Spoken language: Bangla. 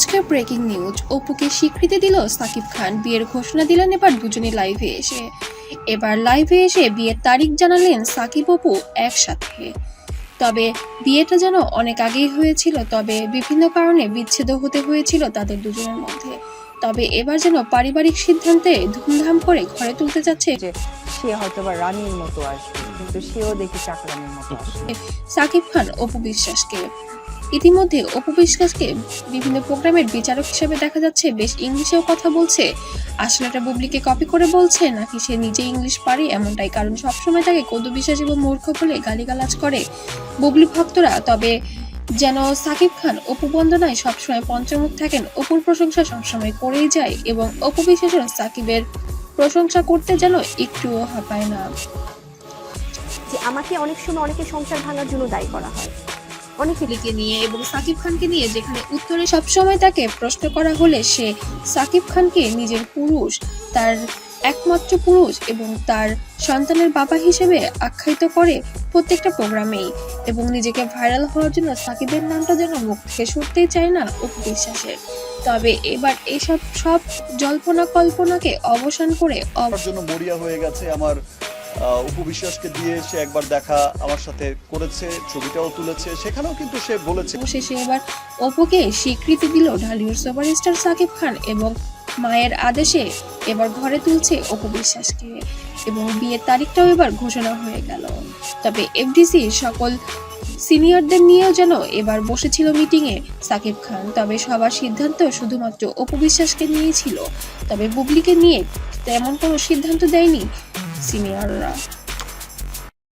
আজকের ব্রেকিং নিউজ। অপুকে স্বীকৃতি দিল সাকিব খান। বিয়ের ঘোষণা দিলেন এবার দুজনে লাইভে এসে। এবার লাইভে এসে বিয়ের তারিখ জানালেন সাকিব অপু একসাথে। তবে বিয়েটা যেন অনেক আগেই হয়েছিল তবে বিভিন্ন কারণে বিচ্ছেদ হতে হয়েছিল তাদের দুজনের মধ্যে। তবে এবার যেন পারিবারিক সিদ্ধান্তে ধুমধাম করে ঘরে তুলতে যাচ্ছে সে হয়তো বা রানীর মতো আসবে কিন্তু সেও দেখি চাকরানির মতো আসবে। সাকিব খান অপু বিশ্বাসকে। ইতিমধ্যে অপু বিশ্বাসকে বিভিন্ন প্রোগ্রামের বিচারক হিসেবে দেখা যাচ্ছে, বেশ ইংলিশেও কথা বলছে। আসলে এটা বুবলিকে কপি করে বলছে, নাকি সে নিজে ইংলিশ পারে এমনটাই, কারণ সবসময় তাকে কদু বিশ্বাস এবং মূর্খ বলে গালিগালাজ করে। বুবলি ভক্তরা, তবে যেন সাকিব খান অপু বন্দনায় সবসময় পঞ্চমুখ থাকেন, অপুর প্রশংসা সবসময় করেই যায় এবং অপু বিশ্বাসও সাকিবের প্রশংসা করতে যেন একটুও হাঁপায় না। যে আমাকে অনেক সময় অনেকে সংসার ভাঙার জন্য দায়ী করা হয়। অনেকে কোহলিকে নিয়ে এবং সাকিব খানকে নিয়ে, যেখানে উত্তরে সবসময় তাকে প্রশ্ন করা হলে সে সাকিব খানকে নিজের পুরুষ, তার একমাত্র পুরুষ এবং তার সন্তানের বাবা হিসেবে আখ্যায়িত করে প্রত্যেকটা প্রোগ্রামেই এবং নিজেকে ভাইরাল হওয়ার জন্য সাকিবের নামটা যেন মুখ থেকে সরতেই চায় না অপু বিশ্বাসের তবে এবার এসব সব জল্পনা কল্পনাকে অবসান করে জন্য মরিয়া হয়ে গেছে আমার উপবিশ্বাসকে দিয়ে একবার দেখা আমার সাথে করেছে, ছবিটাও তুলেছে, সেখানেও কিন্তু সে বলেছে। অবশেষে এবার অপুকে স্বীকৃতি দিল ঢালিউড সুপারস্টার সাকিব খান এবং মায়ের আদেশে এবার ঘরে তুলছে অপু বিশ্বাসকে এবং বিয়ের তারিখটাও এবার ঘোষণা হয়ে গেল। তবে এফডিসি সকল সিনিয়রদের নিয়েও যেন এবার বসেছিল মিটিংয়ে সাকিব খান, তবে সবার সিদ্ধান্ত শুধুমাত্র অপু বিশ্বাসকে নিয়েই ছিল। তবে বুবলিকে নিয়ে তেমন কোনো সিদ্ধান্ত দেয়নি similar